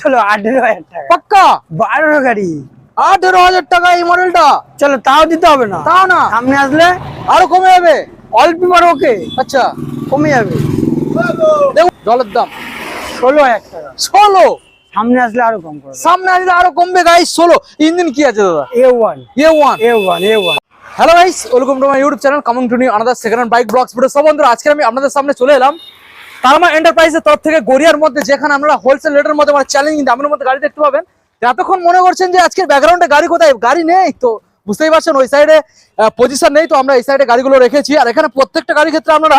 চলো আঠেরো হাজার টাকা। পাক্কা? বারোর গাড়ি। আঠেরো হাজার টাকা এই মডেলটা চলো তাও দিতে হবে না। তাও না? সামনে আসলে আরও কমে যাবে? অল্প বার ওকে। আচ্ছা কমে যাবে। জলের দাম। ষোলো হাজার টাকা। ষোলো? সামনে আসলে আরও কম করবে সামনে আসলে আরও কমবে গাইস ষোলো। ইঞ্জিন কি আছে দাদা? A one A one A one A one hello guys welcome to my YouTube channel coming to new another second hand bike blogs video সব বন্ধুরা আজকে আমি আপনাদের সামনে চলে এলাম তারমা এন্টারপ্রাইজের তরফ থেকে গড়িয়ার মধ্যে যেখানে আপনারা হোলসেল রেটের মধ্যে মানে চ্যালেঞ্জিং দামের মধ্যে গাড়ি দেখতে পাবেন। এতক্ষণ মনে করছেন যে আজকের ব্যাকগ্রাউন্ডে গাড়ি কোথায়? গাড়ি নেই তো বুঝতেই পারছেন, ওই সাইডে পজিশন নেই তো আমরা এই সাইডে গাড়িগুলো রেখেছি। আর এখানে প্রত্যেকটা গাড়ির ক্ষেত্রে আপনারা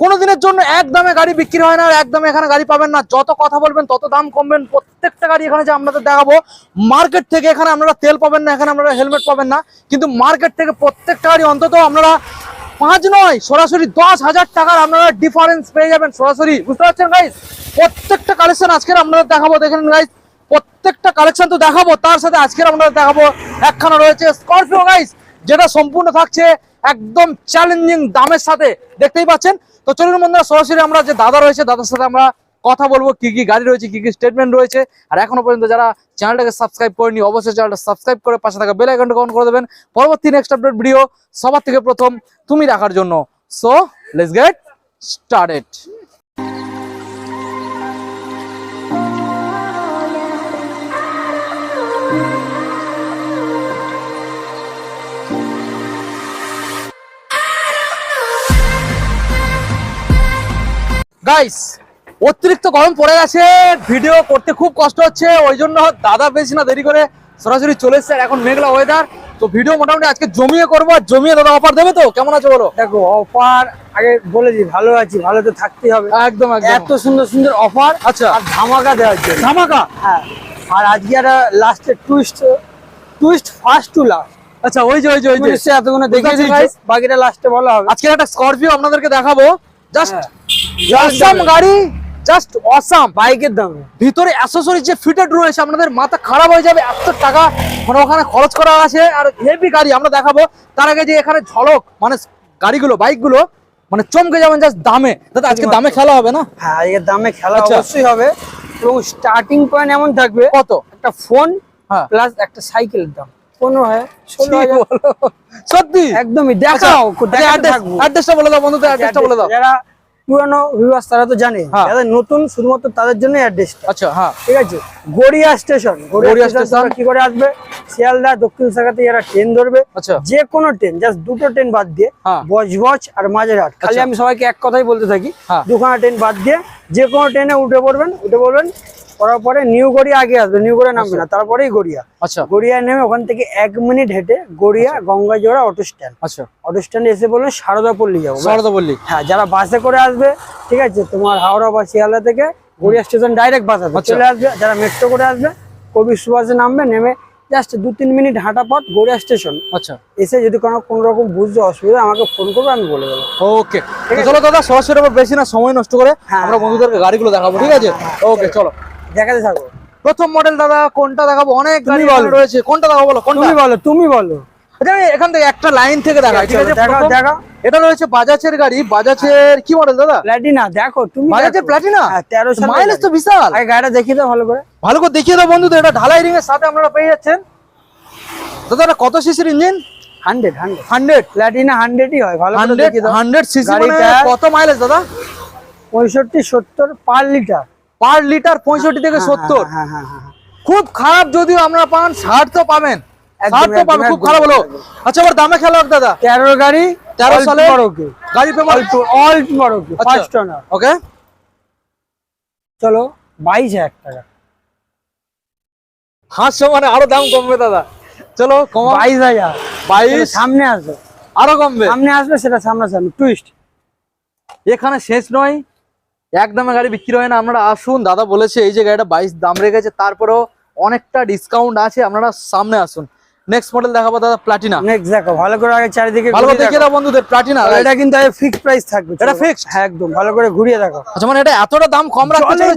কোনো দিনের জন্য এক দামে গাড়ি বিক্রি হয় না আর এক দামে এখানে গাড়ি পাবেন না। যত কথা বলবেন, তত দাম কমবেন। প্রত্যেকটা গাড়ি এখানে যে আপনাদের দেখাবো মার্কেট থেকে এখানে আপনারা তেল পাবেন না, এখানে আপনারা হেলমেট পাবেন না। কিন্তু মার্কেট থেকে প্রত্যেকটা গাড়ি অন্তত আপনারা পাঁচ নয়, সরাসরি দশ হাজার টাকার আপনারা ডিফারেন্স পেয়ে যাবেন সরাসরি। বুঝতে পারছেন গাইজ প্রত্যেকটা কালেকশন আজকের আপনারা দেখাবো দেখেন গাইজ প্রত্যেকটা কালেকশন তো দেখাবো, তার সাথে আজকের আপনাদের দেখাবো। একখানা রয়েছে স্করপিও গাইস যেটা সম্পূর্ণ থাকছে একদম চ্যালেঞ্জিং দামের সাথে। দেখতেই পাচ্ছেন? তো চলুন বন্ধুরা, সরাসরি আমরা যে দাদা রয়েছে, দাদার সাথে আমরা কথা বলব, কি কি গাড়ি রয়েছে, কি কি স্টেটমেন্ট রয়েছে। আর এখনও পর্যন্ত যারা চ্যানেলটাকে সাবস্ক্রাইব করেনি, অবশ্যই চ্যানেলটা সাবস্ক্রাইব করে পাশে থাকা বেল আইকনটা অন করে দেবেন। পরবর্তী নেক্সট আপডেট ভিডিও সবার থেকে প্রথম তুমি দেখার জন্য। So let's get started guys অতিরিক্ত গরম পড়ে গেছে। ভিডিও করতে খুব কষ্ট হচ্ছে। ওই জন্য দাদা বেশি না দেরি করে সরাসরি চলে এসছে। এখন মেঘলা ওয়েদার তো ভিডিও মোটামুটি আজকে জমিয়ে করব আর জমিয়ে দাদা অফার দেবে তো? কেমন আছে বলো? দেখো অফার আগে বলেছি ভালো আছি ভালো তো থাকতেই হবে। একদম এত সুন্দর সুন্দর অফার আচ্ছা। আর ধামাকা দেওয়ার জন্য। ধামাকা? হ্যাঁ। আর আজকে একটা লাস্টের twist twist first to last আচ্ছা ওই যে ওই যে ওই যে। এতক্ষণে দেখে পারছি, দিয়েছ guys? বাকিটা লাস্টে বলা হবে। আজকে একটা স্করপিও আপনাদেরকে দেখাবো। জাস্ট হ্যাঁ। গাড়ি। জাস্ট অসাম বাইকের দামে। ভিতরে অ্যাসেসরি যে ফিটেড রয়েছে আপনাদের মাথা খারাপ হয়ে যাবে এত টাকা। মানে ওখানে খরচ করা আছে আর হেভি গাড়ি আমরা দেখাবো। তার আগে যে এখানে ঝলক মানে গাড়িগুলো বাইকগুলো মানে চমকে যাবেন জাস্ট দামে। দাদা আজকে দামে খেলা হবে না? হ্যাঁ আজকের দামে খেলা আচ্ছা। অবশ্যই হবে। এবং স্টার্টিং পয়েন্ট এমন থাকবে কত? একটা ফোন হ্যাঁ। প্লাস একটা সাইকেলের দাম। পনেরো হাজার ষোলো সত্যি? একদমই আচ্ছা, দেখাও থাকব। addressটা বলে দাও বন্ধুদের অ্যাড্রেসটা বলে দাও। যারা পুরানো ভিউয়ার্স তারা তো জানে হ্যাঁ। যারা নতুন শুধুমাত্র তাদের জন্য আচ্ছা হ্যাঁ ঠিক আছে গড়িয়া স্টেশন গড়িয়া স্টেশন। কি করে আসবে শিয়ালদা দক্ষিণ শাখাতে এরা ট্রেন ধরবে আচ্ছা যে কোনো ট্রেন জাস্ট দুটো ট্রেন বাদ দিয়ে হ্যাঁ। বজবজ আর মাঝেরহাট খালি আচ্ছা। আমি সবাইকে এক কথাই বলতে থাকি হ্যাঁ। দুখানা ট্রেন বাদ দিয়ে যে কোনো ট্রেনে উঠে পড়বেন উঠে পড়বেন করার পরে নিউ গড়িয়া আগে আসবে নিউ গড়িয়া নামবে না তারপরেই গড়িয়া। আচ্ছা। গড়িয়ায় নেমে ওখান থেকে এক মিনিট হেঁটে গড়িয়া গঙ্গাজোড়া অটো স্ট্যান্ড আচ্ছা। অটো স্ট্যান্ডে এসে বললেন সারদা পল্লী যাব সরদা বললি হ্যাঁ যারা বাসে করে আসবে ঠিক আছে তোমার হাওড়া বা শিয়ালদা থেকে গড়িয়া স্টেশন ডাইরেক্ট বাস আসবে আচ্ছা। চলে আসবে যারা মেট্রো করে আসবে কবি সুভাষে নামবে নেমে জাস্ট দু তিন মিনিট হাঁটা পথ গড়িয়া স্টেশন। আচ্ছা। এসে যদি কোনো কোনো রকম বুঝতে অসুবিধা আমাকে ফোন করবে আমি বলে দেবো। ওকে। চলো দাদা সরাসরি আবার বেশি না সময় নষ্ট করে হ্যাঁ, আমরা বন্ধুদেরকে গাড়িগুলো দেখাবো ঠিক আছে? ওকে চলো। দেখাতে থাকো। প্রথম মডেল দাদা কোনটা দেখাবো? অনেক গাড়ি রয়েছে। কোনটা দেখাবো বলো কোনটা? তুমি বলো তুমি বলো। আচ্ছা এখান থেকে একটা লাইন থেকে দেখাই ঠিক আছে দেখাও। এটা রয়েছে বাজাজের গাড়ি বাজাজের কি মডেল দাদা? প্ল্যাটিনা দেখো তুমি বাজাজের। প্লাটিনা হ্যাঁ, তেরো সালের মাইলেজ তো বিশাল। আগে গাড়িটা দেখিয়ে দাও ভালো করে। ভালো করে দেখিয়ে দাও বন্ধুদের এটা ঢালাই রিং এর সাথে আপনারা পেয়ে যাচ্ছেন। দাদা এটা কত সিসির engine hundred hundred hundred Platina হান্ড্রেডই হয় ভালো করে দেখিয়ে দাও। হান্ড্রেড সিসি গাড়িটা কত মাইলেজ দাদা? পঁয়ষট্টি সত্তর পার লিটার পার লিটার পঁয়ষট্টি থেকে সত্তর। হ্যাঁ হ্যাঁ হ্যাঁ। খুব খারাপ যদিও আমরা পান ষাট তো পাবেন। খুব খারাপ হলো। আচ্ছা দামে খেলো দাদা। গাড়ি সালে? গাড়ি অল্প অল্প আচ্ছা। ওকে। চলো টাকা। মানে আরও দাম কমবে দাদা। চলো কমা। বাইশ হাজার। বাইশ? সামনে আসবে। আরও কমবে? সামনে আসবে সেটা সামনে সামনে টুইস্ট। এখানে শেষ নয়। এক দামে গাড়ি বিক্রি হয় না। আপনারা আসুন দাদা বলেছে এই যে গাড়িটা বাইশ দাম রেখেছে। তারপরেও অনেকটা ডিসকাউন্ট আছে। আপনারা সামনে আসুন। নেক্সট মডেল দেখাবো দাদা প্লাটিনা নেক্সট দেখো ভালো করে আগে চারিদিকে ভালো করে দেখিয়ে দাও বন্ধুদের প্লাটিনা এটা কিন্তু ফিক্স প্রাইস থাকবে এটা fixed? হ্যাঁ একদম ভালো করে ঘুরিয়ে দেখো। আচ্ছা মানে এটা এতটা দাম কম রাখতে জলের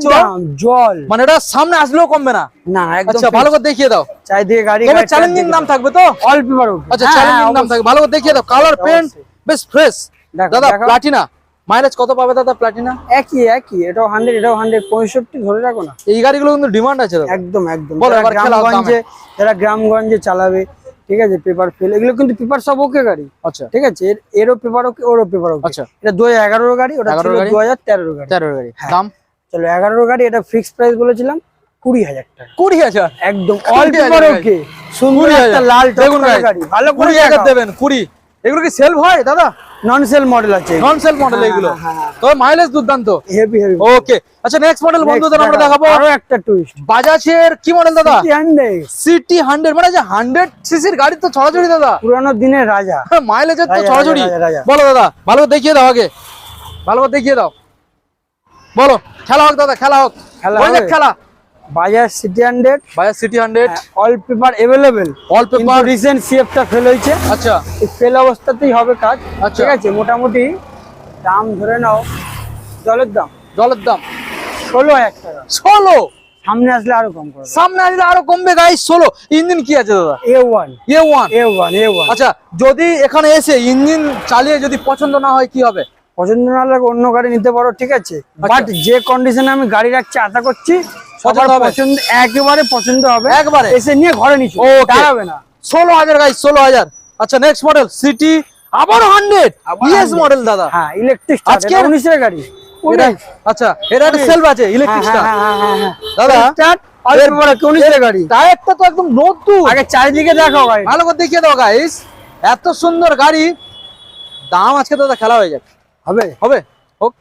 জল। মানে এটা সামনে আসলেও কমবে না? না একদম আচ্ছা ভালো করে দেখিয়ে দাও। চারিদিকে গাড়ি তবে চ্যালেঞ্জিং দাম থাকবে তো? অল্প বড় আচ্ছা চ্যালেঞ্জিং দাম থাকবে। ভালো করে দেখিয়ে দাও। কালার পেন্ট অবশ্যই। বেশ ফ্রেশ দেখো, দাদা প্লাটিনা মাইলেজ কত পাবে দাদা প্লাটিনা একই একই। এটাও হান্ড্রেড এটাও হান্ড্রেড পঁয়ষট্টি ধরে রাখো না। এই গাড়িগুলো কিন্তু ডিমান্ড আছে একদম একদম। গ্রামগঞ্জে যারা গ্রামগঞ্জে চালাবে ঠিক আছে পেপার ফেল এগুলো কিন্তু পেপার সব ওকে গাড়ি। আচ্ছা। ঠিক আছে এর- এরও পেপার ওকে ওরও পেপার ওকে আচ্ছা। এটা দু হাজার গাড়ি ওটা 11 ছিল দু হাজার তেরোর গাড়ি। তেরো গাড়ি। হ্যাঁ। দাম? চলো এগারোর গাড়ি এটা ফিক্স প্রাইস বলেছিলাম কুড়ি হাজার টাকা। কুড়ি হাজার? একদম অল পেপার ওকে সুন্দর একটা লাল দেখুন গাড়ি। ভালো কুড়ি হাজার দেবেন কুড়ি। এগুলো কি সেলফ হয় দাদা? নন সেল মডেল আছে নন সেলফ মডেল হ্যাঁ, এগুলো। হ্যাঁ, হ্যাঁ। মাইলেজ দুর্দান্ত। হেভি হেভি ওকে আচ্ছা নেক্সট মডেল বন্ধুদের আমরা দেখাবো। আরও একটা টুইস্ট বাজাজের কি মডেল দাদা? সিটি হান্ড্রেড মানে যে হান্ড্রেড সিসির গাড়ি তো ছড়াছড়ি দাদা। পুরানো দিনের রাজা। মাইলেজের তো ছড়াছড়ি। বলো দাদা ভালো করে দেখিয়ে দাও আগে। ভালো করে দেখিয়ে দাও। বলো খেলা হোক দাদা খেলা হোক। খেলা হয়ে খেলা। Bajaj CT hundred. Bajaj CT hundred. All paper available all paper recent সিএফটা fail হয়েছে। আচ্ছা। ফেল অবস্থাতেই হবে কাজ। আচ্ছা। ঠিক আছে মোটামুটি দাম ধরে নাও জলের দাম। জলের দাম? ষোলো হাজার টাকা। ষোলো? সামনে আসলে আরও কম করে সামনে আসলে আরও কমবে গাইস ষোলো। ইঞ্জিন কি আছে দাদা? A one A one A one A one আচ্ছা যদি এখানে এসে ইঞ্জিন চালিয়ে যদি পছন্দ না হয় কি হবে? পছন্দ না লাগে অন্য গাড়ি নিতে পারো ঠিক আছে? আচ্ছা। বাট যে কন্ডিশনে আমি গাড়ি রাখছি আশা করছি সবার পছন্দ একেবারে পছন্দ হবে। একবারে? এসে নিয়ে ঘরে নিচ্ছি Okay. দাঁড়াবে না। ষোলো হাজার গাইস ষোলো হাজার। আচ্ছা নেক্সট মডেল সিটি আবার হান্ড্রেড ইএস মডেল দাদা। হ্যাঁ ইলেকট্রিক আজকের- উনিশের গাড়ি। আচ্ছা এটা একটা সেলফ আছে হ্যাঁ, ইলেকট্রিক হ্যাঁ, হ্যাঁ, হ্যাঁ। দাদা গাড়ি। টায়ারটা তো একদম নতুন। আগে চারিদিকে দেখো ভালো করে দেখিয়ে দাও গাইস এত সুন্দর গাড়ি। দাম আজকে দাদা খেলা হয়ে যাবে হবে? হবে। হোক।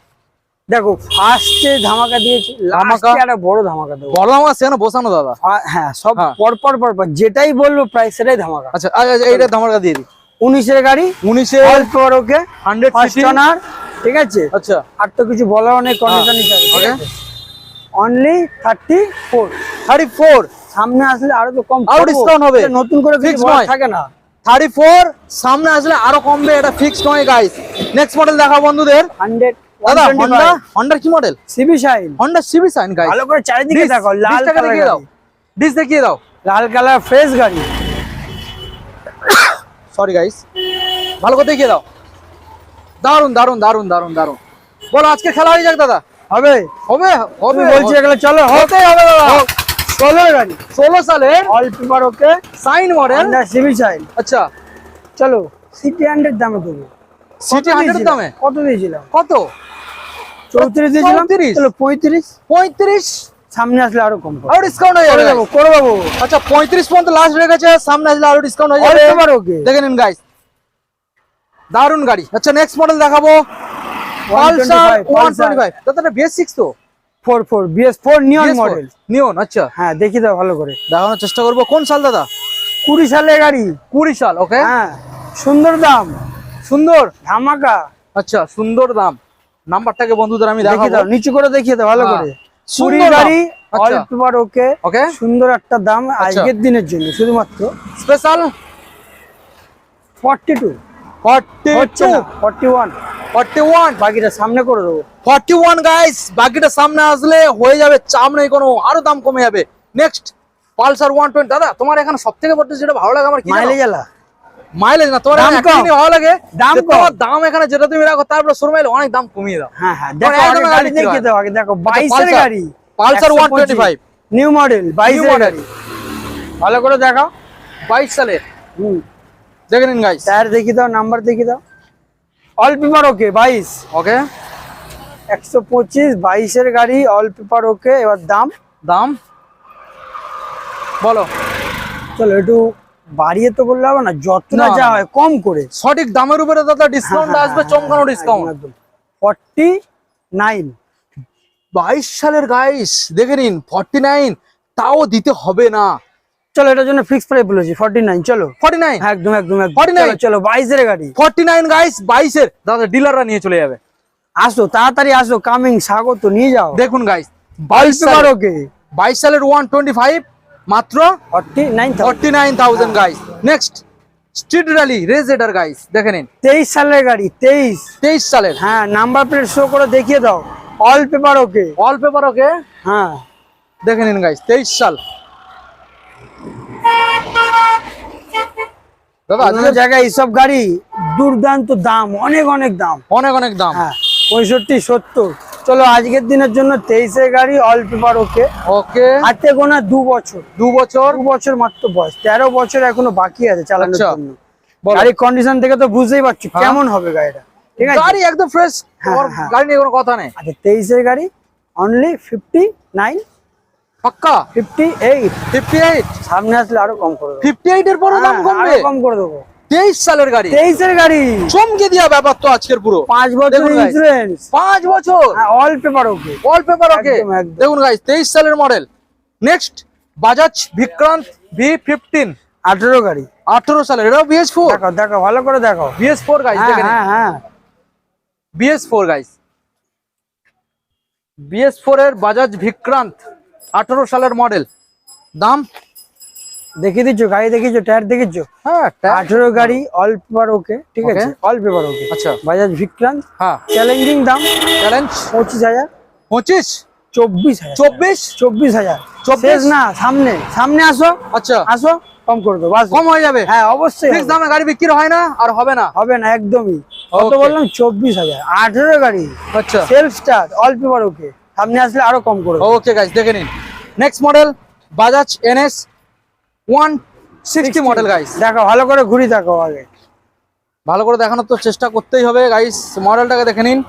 দেখো ফার্স্টে ধামাকা দিয়েছি ধামাকা? ধামাকা একটা বড় ধামাকা দেবো। বড় সেখানে বসানো দাদা। হ্যাঁ সব হ্যাঁ। যেটাই বলব প্রায় সেটাই ধামাকা। আচ্ছা আচ্ছা, আচ্ছা, এইটা ধামাকা দিয়ে দিই। উনিশের গাড়ি অল্প ওকে হান্ড্রেড ঠিক আছে? আচ্ছা। আর তো কিছু বলার অনেক কন্ডিশন হিসাবে. Only thirty four thirty four সামনে আসলে আরও তো কম আরও discount হবে। নতুন করে কিছু থাকে না। থার্টি ফোর সামনে আসলে আরও কমবে এটা ফিক্স নয় গাইস নেক্সট মডেল দেখাও বন্ধুদের। হান্ড্রেড দাদা হন্ডা হন্ডার কি model CB Shine Honda CB Shine guys ভালো করে চারিদিকে দেখো লাল কালার দেখিয়ে দাও। ডিস দেখিয়ে দাও। লাল কালার ফ্রেশ গাড়ি। সরি গাইস ভালো করে দেখিয়ে দাও। দারুণ দারুণ দারুণ দারুণ দারুণ বলো আজকে খেলা হয়ে যাক দাদা। হবে। হবে হবে। বলছি এগুলো চলো হতেই হবে দাদা। গাড়ি ষোলো সালের all paper okay Shine model CB Shine আচ্ছা চলো। সিটি হান্ড্রেড দামে দেবো। সিটি হান্ড্রেড দামে? কত দিয়েছিলাম? কত? চৌত্রিশ দিয়েছিলাম। 34? চলো পঁয়ত্রিশ? পঁয়ত্রিশ? সামনে আসলে আরও কম আরও ডিসকাউন্ট হয়ে যাবে। করে দেবো। আচ্ছা পঁয়ত্রিশ পর্যন্ত লাস্ট রেখেছে সামনে আসলে আরও ডিসকাউন্ট হয়ে যাবে। ওকে দেখে নিন গাইস দারুণ গাড়ি। আচ্ছা নেক্সট মডেল দেখাবো। পালসার 125, ওয়ান টোয়েন্টি ফাইভ দাদা বিএস সিক্স তো। Four four BS four neon model neon আচ্ছা। হ্যাঁ দেখি দাও ভালো করে। দেখানোর চেষ্টা করব। কোন সাল দাদা? কুড়ি সালের গাড়ি। কুড়ি সাল ওকে হ্যাঁ সুন্দর দাম। সুন্দর ধামাকা। আচ্ছা সুন্দর দাম। নাম্বারটাকে বন্ধুদের আমি দেখি দেখাবো। দাও নিচু করে দেখিয়ে দাও ভালো হ্যাঁ। করে। সুন্দর গাড়ি অল আচ্ছা। ওকে ওকে? সুন্দর একটা দাম আজকের দিনের জন্য শুধুমাত্র। স্পেশাল? Forty two. বাকিটা সামনে করে দেবো। ফর্টি ওয়ান গাইস বাকিটা সামনে আসলে হয়ে যাবে চাপ নেই কোনো আরও দাম কমে যাবে। নেক্সট পালসার ওয়ান টোয়েন্টি দাদা তোমার এখানে সব থেকে যেটা ভালো লাগে আমার মাইলেজ আলা। মাইলেজ না তোমার ভালো লাগে? দাম তোমার দাম এখানে যেটা তুমি রাখো তারপরে শোরুমে অনেক দাম কমিয়ে দাও। হ্যাঁ হ্যাঁ দেখো একদম গাড়ি গাড়ি দাও আগে দেখো বাইশের পালসার- গাড়ি পালসার 125 নিউ মডেল বাইশের model। গাড়ি। ভালো করে দেখাও। বাইশ সালের। হুম। দেখে নিন গাইস টায়ার দেখি দাও নাম্বার দেখি দাও। অল পেপার ওকে বাইশ। ওকে একশো পঁচিশ বাইশের গাড়ি অল পেপার ওকে এবার দাম। দাম? বলো। চলো একটু বাড়িয়ে তো বললে হবে না যতটা না, যা হয় কম করে। সঠিক দামের উপরে দাদা ডিসকাউন্ট আসবে চমকানো ডিসকাউন্ট ফর্টি নাইন বাইশ সালের গাইস দেখে নিন ফর্টি নাইন তাও দিতে হবে না। চলো এটার জন্য ফিক্স প্রাইস বলেছি ফর্টি নাইন চলো। ফর্টি নাইন হ্যাঁ, একদম একদম একদম। 49 চলো, চলো বাইশের গাড়ি। ফর্টি নাইন গাইস বাইশের। দাদা ডিলাররা নিয়ে চলে যাবে। আসো তাড়াতাড়ি আসো কামিং স্বাগত নিয়ে যাও। দেখুন গাইস অল বাইশ পেপার ওকে বাইশ সালের ওয়ান টোয়েন্টি ফাইভ মাত্র forty nine forty nine thousand guys next street rally রেজেডার guys দেখে নিন। তেইশ সালের গাড়ি তেইশ। তেইশ সালের। হ্যাঁ নাম্বার প্লেট শো করে দেখিয়ে দাও। All paper okay. All paper okay? হ্যাঁ। দেখে নিন গাইস তেইশ সাল। দাদা অন্য জায়গায় এইসব গাড়ি দুর্দান্ত দাম অনেক অনেক দাম। অনেক অনেক দাম। হ্যাঁ পঁয়ষট্টি সত্তর। চলো আজকের দিনের জন্য তেইশের গাড়ি অল পেপার ওকে ওকে হাতে গোনা দু বছর। দু বছর। দু বছর মাত্র বয়স। তেরো বছর এখনও বাকি আছে চালানোর আচ্ছা, জন্য। গাড়ির কন্ডিশন থেকে তো বুঝতেই পারছ হ্যাঁ। কেমন হবে গাড়িটা। ঠিক আছে? গাড়ি একদম ফ্রেশ হ্যাঁ, হ্যাঁ। গাড়ি নিয়ে কোনো কথা নেই। আচ্ছা তেইশের গাড়ি অনলি ফিফটি নাইন পাক্কা? ফিফটি এইট ফিফটি এইট সামনে আসলে আরও কম করে দেবো। ফিফটি এইট এর পরও দাম হ্যাঁ, কমবে? কম করে দেবো। তেইশ সালের গাড়ি। তেইশের গাড়ি। চমকে দিয়া ব্যাপার তো আজকের পুরো। পাঁচ বছর দেখুন guys। ইন্স্যুরেন্স পাঁচ বছর। All paper okay all paper okay. দেখুন গাইস তেইশ সালের model next Bajaj Vikrant V fifteen আঠেরো গাড়ি। আঠারো সালের। এটাও বিএস ফোর দেখো দেখো ভালো করে দেখো। বিএস ফোর গাইস হ্যাঁ দেখেন হ্যাঁ হ্যাঁ। BS four guys BS four এর বাজাজ বিক্রান্ত আঠারো সালের মডেল। দাম? দেখিয়ে দিচ্ছ গাড়ি দেখিয়েছো টায়ার দেখিয়েছো? হ্যাঁ আঠেরো গাড়ি অল পেপার ওকে ঠিক আছে. অল পেপার ওকে আচ্ছা। বাজাজ বিক্রান্ত হ্যাঁ। চ্যালেঞ্জিং দাম? চ্যালেঞ্জ পঁচিশ হাজার। পঁচিশ? চব্বিশ চব্বিশ? চব্বিশ হাজার। চব্বিশ? না সামনে। সামনে আসো। আচ্ছা। আসো কম আসো। কম হয়ে যাবে? হ্যাঁ অবশ্যই ফিক্স দামে গাড়ি বিক্রি হয় না আর হবে না? হবে না একদমই। কত বললাম? চব্বিশ হাজার। আঠেরো গাড়ি। আচ্ছা। Self start all paper okay সামনে আসলে আরও কম করে। ওকে গাইস দেখে নিন। Next model Bajaj NS one sixty model guys দেখো ভালো করে ঘুরি দেখো আগে। ভালো করে দেখানোর তো চেষ্টা করতেই হবে গাইস মডেলটাকে দেখে নিন।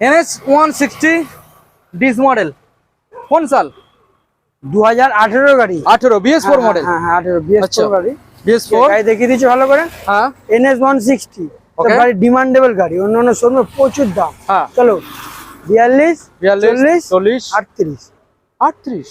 NS one sixty this model কোন সাল? দু হাজার আঠেরো গাড়ি। আঠেরো বিএস ফোর মডেল হ্যাঁ আঠেরো বিএস আচ্ছা। ফোর গাড়ি বিএস ফোর গাড়ি দেখিয়ে দিচ্ছি ভালো করে। হ্যাঁ। এনএস ওয়ান সিক্সটি ডিমান্ডেবল গাড়ি অন্য অন্য শোরুমে প্রচুর দাম। হ্যাঁ। চলো বিয়াল্লিশ বিয়াল্লিশ চল্লিশ আটত্রিশ। আটত্রিশ?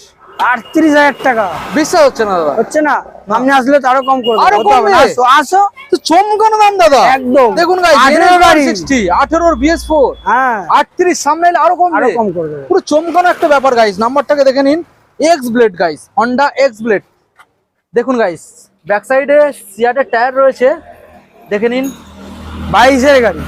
আটত্রিশ হাজার টাকা। বিশ্বাস হচ্ছে না দাদা? হচ্ছে না। সামনে আসলে তো আরও কম করে আরও? আসো আসো। তো চমকানো দাম দাদা? একদম। দেখুন গাইস 18 গাড়ি। সিক্সটি আঠেরোর বিএস ফোর হ্যাঁ। আটত্রিশ সামনে আরও আরও কমবে? কম করে দেবো পুরো চমকানো একটা ব্যাপার গাইস নাম্বারটাকে দেখে নিন। X Blade guys Honda X Blade দেখুন গাইস ব্যাক সাইডে সিয়াটের টায়ার রয়েছে। দেখে নিন। বাইশের গাড়ি।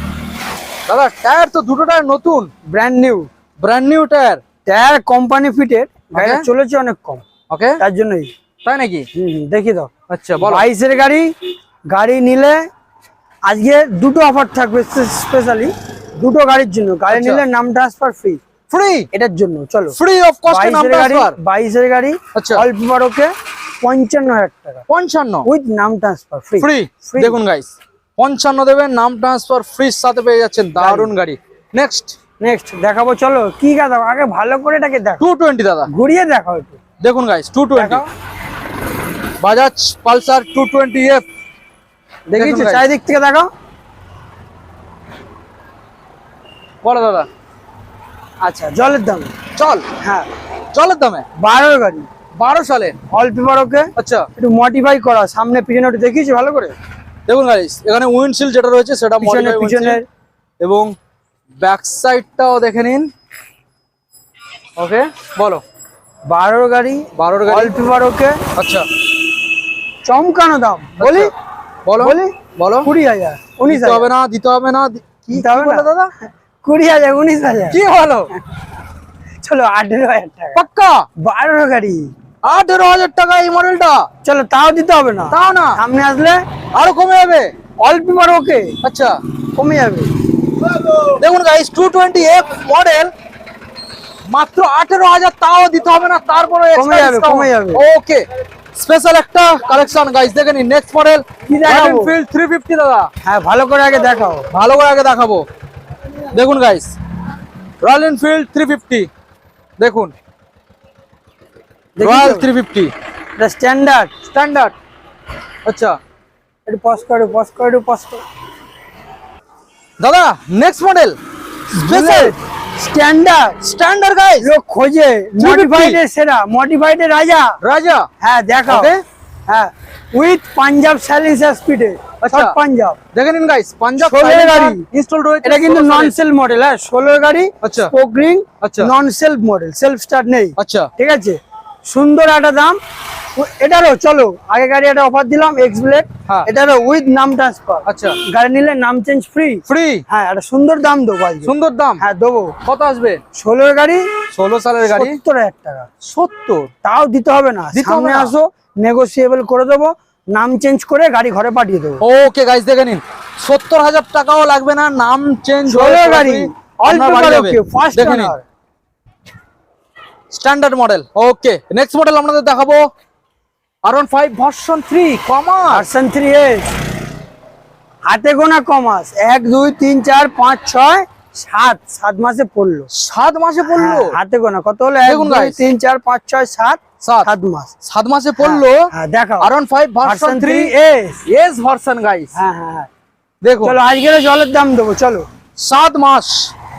দাদা টায়ার তো দুটো টায়ার নতুন। Brand new brand new tyre. Tyre company fitted গাড়িটা Okay. চলেছে অনেক কম। ওকে তার জন্যই। তাই নাকি? দেখি দাও। আচ্ছা বলো। বাইশের গাড়ি গাড়ি নিলে আজকে দুটো অফার থাকবে স্পেশালি দুটো গাড়ির জন্য। গাড়ি আচ্ছা। নিলে নাম ট্রান্সফার ফ্রি ফ্রি এটার জন্য চলো। ফ্রি অফ কস্ট নাম বাইশের গাড়ি ট্রান্সফার বাইশের গাড়ি আচ্ছা। অল্প পঞ্চান্ন হাজার টাকা। পঞ্চান্ন? উইথ নাম ট্রান্সফার ফ্রি ফ্রি দেখুন গাইস পঞ্চান্ন দেবেন নাম ট্রান্সফার ফ্রিজ সাথে পেয়ে যাচ্ছেন দারুণ গাড়ি। নেক্সট নেক্সট দেখাবো চলো কি গাদা আগে ভালো করে এটাকে দেখো। টু টোয়েন্টি দাদা। ঘুরিয়ে দেখাও একটু। দেখুন guys two twenty Bajaj Pulsar two twenty F দেখিয়েছো। চারিদিক থেকে দেখাও। বলো দাদা। আচ্ছা জলের দাম। চল। হ্যাঁ। জলের দামে? বারোর গাড়ি। বারো সালে? অল্প ওকে আচ্ছা। একটু মডিফাই করা সামনে পিছনে একটু দেখিয়েছো ভালো করে? দেখুন গাইস এখানে উইন্ডশিল্ড যেটা রয়েছে সেটা পিছনের এবং ব্যাক সাইডটাও দেখে নিন। ওকে বলো। বারোর গাড়ি বারোর গাড়ি। অল্প ওকে আচ্ছা। চমকানো দাম। বলি আচ্ছা, বলো? বলি। বলো? কুড়ি হাজার উনিশ হবে না দিতে হবে না কি হবে না? দাদা? কুড়ি হাজার উনিশ হাজার। কি বলো? চলো আঠেরো হাজার টাকা। পাক্কা? বারোর গাড়ি। আঠেরো হাজার টাকা এই মডেলটা চলো তাও দিতে হবে না। তাও না? সামনে আসলে আরও কমে যাবে? অল্প ওকে। আচ্ছা। কমে যাবে। দেখুন guys two twenty F model মাত্র আঠেরো হাজার তাও দিতে হবে না তারপরে কমে যাবে, কমে যাবে। ওকে স্পেশাল একটা কালেকশন গাইস দেখে নিন নেক্সট মডেল কি দেখাবো? ফিল্ড থ্রি ফিফটি দাদা। হ্যাঁ ভালো করে আগে দেখাও। ভালো করে আগে দেখাবো। দেখুন guys Royal Enfield three fifty দেখুন। রয়্যাল থ্রি ফিফটি এটা স্ট্যান্ডার্ড স্ট্যান্ডার্ড আচ্ছা একটু পজ করো পজ করো একটু পজ করো। দাদা next model special standard standard guys লোক খোঁজে মডিফাইড এর সেরা মডিফাইড এর রাজা। রাজা? হ্যাঁ দেখাও. হ্যাঁ উইথ পাঞ্জাব স্যালিসা স্পিডে আচ্ছা। শর্ট পাঞ্জাব দেখে নিন গাইস পাঞ্জাব ষোলোর গাড়ি। ইনস্টল রয়েছে এটা কিন্তু নন। সেল। মডেল হ্যাঁ ষোলোর গাড়ি আচ্ছা। স্পোকরিং আচ্ছা। Non self model self start নেই। আচ্ছা। ঠিক আছে? সুন্দর একটা দাম। এটারও চলো আগে গাড়ি একটা অফার দিলাম এক্স ব্লেড হ্যাঁ। এটারও উইথ নাম ট্রান্সফার আচ্ছা। গাড়ি নিলে নাম চেঞ্জ ফ্রি ফ্রি হ্যাঁ একটা সুন্দর দাম দেবো সুন্দর দাম? হ্যাঁ দেবো। কত আসবে? ষোলোর গাড়ি? ষোলো সালের গাড়ি? সত্তর হাজার টাকা। সত্তর? তাও দিতে হবে না। সামনে আসো নেগোসিয়েবল করে দেবো নাম চেঞ্জ করে গাড়ি ঘরে পাঠিয়ে দেবো। ওকে গাইস দেখে নিন। সত্তর হাজার টাকাও লাগবে না নাম চেঞ্জ ষোলো গাড়ি। অল আপনার বাড়ি পেপার যাবে। ওকে ফার্স্ট দেখে নিন। Standard model okay next model আপনাদের দেখাবো। আর ওয়ান ফাইভ ভার্সন থ্রি কমার্স ভার্সন থ্রি এস হাতে গোনা কমাস এক দুই তিন চার পাঁচ ছয় সাত। সাত মাসে পড়ল। সাত মাসে পড়ল? হ্যাঁ, হাতে গোনা। কত হলো? এক দুই। তিন চার পাঁচ ছয় সাত। সাত। মাস। সাত মাসে পড়ল? হ্যাঁ দেখাও। R one five version three S S version guys হ্যাঁ হ্যাঁ হ্যাঁ। দেখুন। চলো আজকে জলের দাম দেবো। চলো। সাত মাস।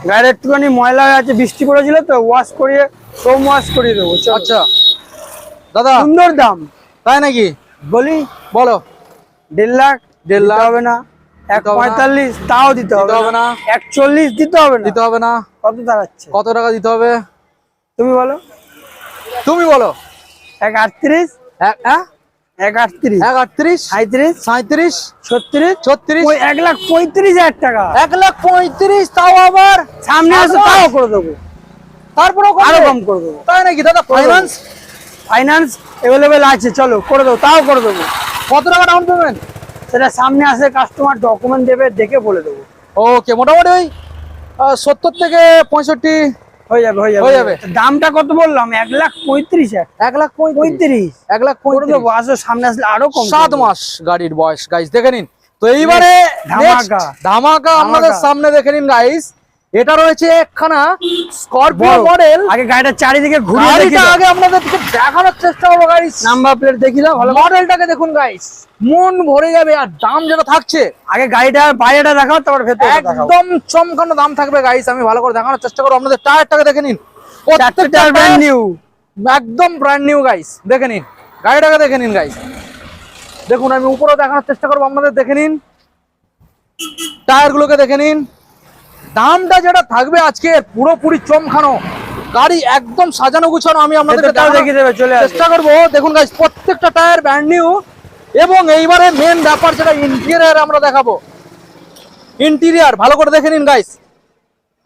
গাড়ির একটুখানি ময়লা হয়ে আছে বৃষ্টি পড়েছিল তো ওয়াশ করিয়ে সোম ওয়াশ করিয়ে দেবো আচ্ছা। দাদা। সুন্দর দাম। তাই নাকি? বলি? বলো। দেড় লাখ? দেড় লাখ। হবে না। এক। পঁয়তাল্লিশ তাও দিতে হবে না। না। এক চল্লিশ দিতে হবে না। দিতে হবে না। কত দাঁড়াচ্ছে? কত টাকা দিতে হবে? তুমি বলো। তুমি বলো। এক আটত্রিশ? এক হ্যাঁ? এক আটত্রিশ। এক আটত্রিশ? সাঁত্রিশ সাঁত্রিশ ছত্রিশ? ছত্রিশ? এক লাখ পঁয়ত্রিশ হাজার টাকা। এক লাখ পঁয়ত্রিশ তাও আবার। সামনে আসো তাও করে দেবো। তারপরেও আরও কম করে দেবো তাই নাকি? দাদা ফাইন্যান্স ফাইন্যান্স অ্যাভেলেবেল আছে চলো করে দেবো তাও করে দেবো। কত টাকা ডাউন পেমেন্ট সেটা সামনে আসে কাস্টমার ডকুমেন্ট দেবে দেখে বলে দেবো। ওকে মোটামুটি ওই সত্তর থেকে পঁয়ষট্টি হয়ে যাবে হয়ে যাবে। হয়ে যাবে। দামটা কত বললাম? এক লাখ পঁয়ত্রিশ এক লাখ পঁয়ত্রিশ। এক লাখ করে পঁয়ত্রিশ। আসো সামনে আসলে আরও কম সাত মাস গাড়ির বয়স। গাইস দেখে নিন। তো এইবারে ধামাকা। ধামাকা আপনাদের সামনে দেখে নিন গাইস এটা রয়েছে একখানা স্করপিও। মডেল আগে গাড়িটা চারিদিকে ঘুরে দেখি গাড়িটা আগে আপনাদেরকে দেখানোর চেষ্টা করব গাইস নাম্বার প্লেট দেখি দাও ভালো। মডেলটাকে দেখুন গাইস মন ভরে যাবে আর দাম যেটা থাকছে। আগে গাড়িটা বাইরেটা দেখাও তারপর ভেতরে একদম চমকানো দাম থাকবে গাইস আমি ভালো করে দেখানোর চেষ্টা করব। আপনাদের টায়ারটাকে দেখে নিন। প্রত্যেকটা টায়ার ব্র্যান্ড নিউ একদম ব্র্যান্ড নিউ গাইস দেখে নিন। গাড়িটাকে দেখে নিন গাইস দেখুন আমি উপরেও দেখানোর চেষ্টা করব। আপনাদের দেখে নিন। টায়ার গুলোকে দেখে নিন। দামটা যেটা থাকবে আজকে পুরোপুরি চমখানো গাড়ি একদম সাজানো গুছানো আমি আপনাদের দেখিয়ে দেবে চলে চেষ্টা করব। দেখুন গাইস প্রত্যেকটা টায়ার ব্র্যান্ড নিউ এবং এইবারে মেন ব্যাপার যেটা ইন্টেরিয়ার আমরা দেখাবো। ইন্টেরিয়ার ভালো করে দেখে নিন গাইস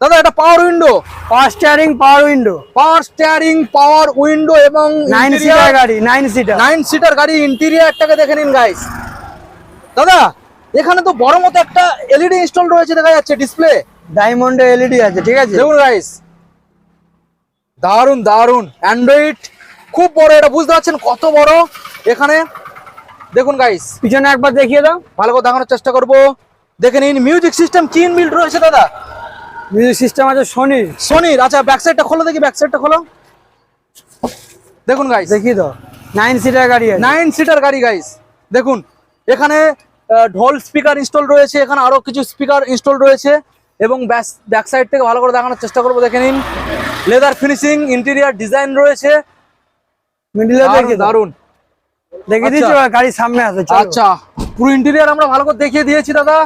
দাদা এটা power window power steering power window power steering power window এবং নাইন সিটার গাড়ি নাইন সিটার নাইন সিটার গাড়ি ইন্টেরিয়ারটাকে দেখে নিন গাইস দাদা এখানে তো বড় মতো একটা এলইডি ইনস্টল রয়েছে দেখা যাচ্ছে ডিসপ্লে ডায়মন্ডে এলইডি আছে ঠিক আছে? দেখুন গাইস দারুণ দারুণ অ্যান্ড্রয়েড খুব বড় এটা বুঝতে পারছেন কত বড়? এখানে দেখুন গাইস পিছনে একবার দেখিয়ে দাও। ভালো করে দেখানোর চেষ্টা করব। দেখে নিন মিউজিক সিস্টেম কি বিল্ড রয়েছে দাদা? মিউজিক সিস্টেম আছে সোনি সোনির আচ্ছা ব্যাক সাইডটা খোলো দেখি ব্যাক সাইডটা খোলো। দেখুন গাইস দেখিয়ে দাও। নাইন সিটার গাড়ি আছে। নাইন সিটার গাড়ি গাইস দেখুন এখানে ঢোল স্পিকার ইনস্টল রয়েছে এখানে আরও কিছু স্পিকার ইনস্টল রয়েছে। এবং ব্যাস ব্যাক সাইড থেকে ভালো করে দেখানোর চেষ্টা করব দেখে নিন। লেদার ফিনিশিং ইন্টেরিয়ার ডিজাইন রয়েছে। দারুণ, দেখে আচ্ছা। দিচ্ছি গাড়ির সামনে আছে আচ্ছা পুরো ইন্টেরিয়ার আমরা ভালো করে দেখিয়ে দিয়েছি দাদা।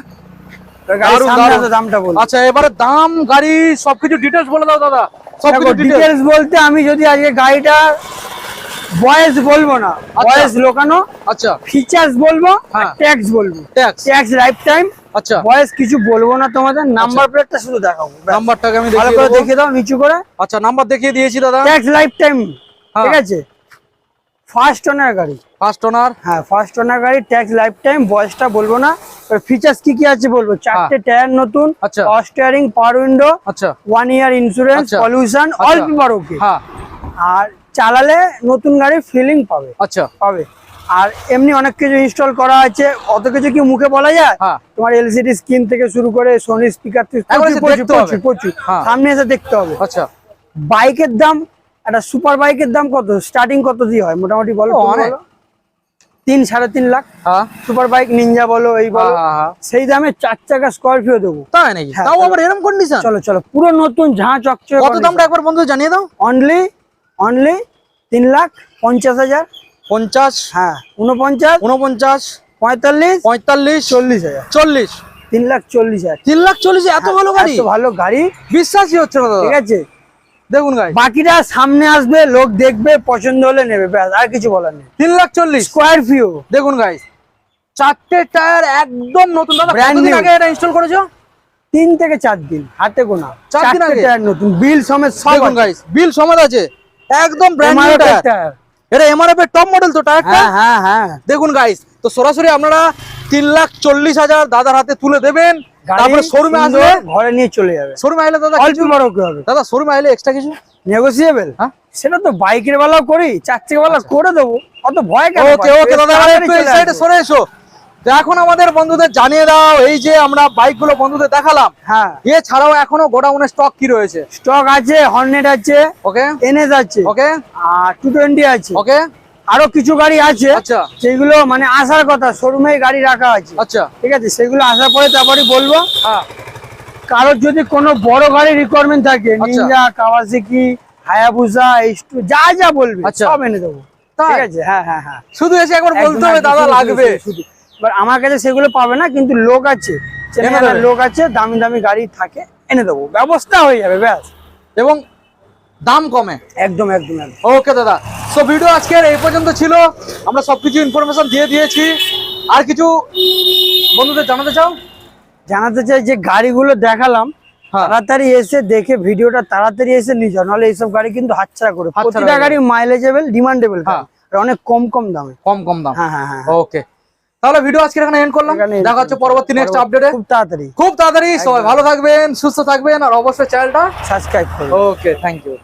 আচ্ছা এবারে দাম গাড়ি সবকিছু ডিটেলস বলে দাও দাদা। সবকিছু ডিটেলস বলতে আমি যদি আজকে গাড়িটা বয়স বলব না। বয়স লোকানো। আচ্ছা। ফিচার্স বলব হ্যাঁ। ট্যাক্স বলব। ট্যাক্স ট্যাক্স লাইফ টাইম আচ্ছা। বয়স কিছু বলব না তোমাদের নাম্বার প্লেটটা শুধু দেখাবো। নাম্বারটাকে আমি ভালো দেখিয়ে করে দেখিয়ে দাও নিচু করে। আচ্ছা নাম্বার দেখিয়ে দিয়েছি দাদা। ট্যাক্স লাইফ টাইম হ্যাঁ। ঠিক আছে? ফার্স্ট ওনার গাড়ি। ফার্স্ট ওনার হ্যাঁ ফার্স্ট ওনার গাড়ি ট্যাক্স লাইফ টাইম বয়সটা বলব না। ফিচার্স কি কি আছে বলব? চারটে টায়ার নতুন আচ্ছা। স্টিয়ারিং পাওয়ার উইন্ডো আচ্ছা। ওয়ান ইয়ার ইন্স্যুরেন্স আচ্ছা। পলিউশন আচ্ছা। অল পেপার ওকে হ্যাঁ। আর চালালে নতুন গাড়ির ফিলিং পাবে। আচ্ছা। পাবে। আর এমনি অনেক কিছু ইনস্টল করা আছে অত কিছু কি মুখে বলা যায়? হ্যাঁ। তোমার এলসিডি স্ক্রিন থেকে শুরু করে সোনি স্পিকার হ্যাঁ। সামনে এসে দেখতে হবে। আচ্ছা। বাইকের দাম একটা সুপার বাইকের দাম কত? স্টার্টিং কত দিয়ে হয়? মোটামুটি বলো অনেক। তিন সাড়ে তিন লাখ। সুপার বাইক নিনজা বলো এই বলো। হ্যাঁ। সেই দামে চার চাকা স্করপিও দেবো। তাই নাকি? তাও চলো। আবার এরকম কন্ডিশন চলো চলো। পুরো নতুন ঝাঁ চকচকে কত দামটা একবার বন্ধু জানিয়ে দাও। অনলি অনলি তিন লাখ পঞ্চাশ হাজার। পঞ্চাশ হ্যাঁ উনপঞ্চাশ উনপঞ্চাশ পঁয়তাল্লিশ পঁয়তাল্লিশ চল্লিশ হাজার। চল্লিশ। তিন লাখ চল্লিশ হাজার। তিন লাখ চল্লিশ এত ভালো গাড়ি? ভালো গাড়ি। বিশ্বাসই হচ্ছে না ঠিক আছে। দেখুন গাড়ি বাকিটা সামনে আসবে লোক দেখবে পছন্দ হলে নেবে ব্যাস আর কিছু বলার নেই। তিন লাখ চল্লিশ। স্কোয়ার ফিউ দেখুন গাইস চারটে টায়ার একদম নতুন। দাদা। আগে এটা ইনস্টল করেছ? তিন থেকে চার দিন হাতে গোনা। চার দিন আগে? টায়ার নতুন বিল সমেত সব বিল সমেত আছে। একদম ব্র্যান্ড নিউ টায়ার এটা এমআরএফ এর টপ মডেল তো টায়ারটা হ্যাঁ হ্যাঁ হ্যাঁ। দেখুন গাইস তো সরাসরি আপনারা তিন লাখ চল্লিশ হাজার দাদার হাতে তুলে দেবেন। তারপরে শোরুমে আসবে ঘরে নিয়ে চলে যাবে। শোরুমে আসলে দাদা অল্প কিছু বড় হবে? দাদা শোরুমে আসলে এক্সট্রা কিছু? নেগোসিয়েবল হ্যাঁ? সেটা তো বাইকের বেলাও করি চার চাকা বেলা করে দেবো। অত ভয় কেন ওকে ওকে দাদা একটু এই সাইডে সরে এসো। তো এখন আমাদের বন্ধুদের জানিয়ে দাও এই যে আমরা বাইকগুলো বন্ধুদের দেখালাম। হ্যাঁ। এছাড়াও এখনও গোডাউনে স্টক কি রয়েছে? স্টক আছে হর্নেট আছে ওকে। এনএস আছে ওকে। আর টু টোয়েন্টি আছে। ওকে। আরও কিছু গাড়ি আছে আচ্ছা। যেগুলো মানে আসার কথা শোরুমে গাড়ি রাখা আছে। আচ্ছা। ঠিক আছে সেগুলো আসার পরে তারপরে বলব। হ্যাঁ। কারোর যদি কোনো বড় গাড়ি রিকোয়ারমেন্ট থাকে। নিনজা কাওয়াসাকি হায়াবুসা এইস্টু যা যা বলবে আচ্ছা। সব এনে দেবো। ঠিক আছে? হ্যাঁ হ্যাঁ হ্যাঁ। শুধু এসে একবার বলতে হবে দাদা লাগবে। শুধু। এবার আমার কাছে সেগুলো পাবে না কিন্তু লোক আছে। লোক আছে দামি দামি গাড়ি থাকে এনে দেবো। ব্যবস্থা হয়ে যাবে ব্যাস। এবং দাম কমে। একদম একদম ওকে দাদা। সো ভিডিও আজকের এই পর্যন্ত ছিল। আমরা সবকিছু ইনফরমেশন দিয়ে দিয়েছি। আর কিছু বন্ধুদের জানাতে চাও? জানাতে চাই যে গাড়িগুলো দেখালাম হ্যাঁ। তাড়াতাড়ি এসে দেখে ভিডিওটা তাড়াতাড়ি এসে নিয়ে যাও নাহলে এইসব গাড়ি কিন্তু হাতছাড়া করে প্রতিটা গাড়ি মাইলেজেবল ডিমান্ডেবল হ্যাঁ। অনেক কম কম দামে। কম কম দাম। হ্যাঁ হ্যাঁ হ্যাঁ ওকে তাহলে ভিডিও আজকে এখানে এন্ড করলাম। দেখা হচ্ছে পরবর্তী নেক্সট আপডেটে খুব তাড়াতাড়ি। খুব তাড়াতাড়ি সবাই ভালো থাকবেন সুস্থ থাকবেন আর অবশ্যই চ্যানেলটা সাবস্ক্রাইব করুন। Okay thank you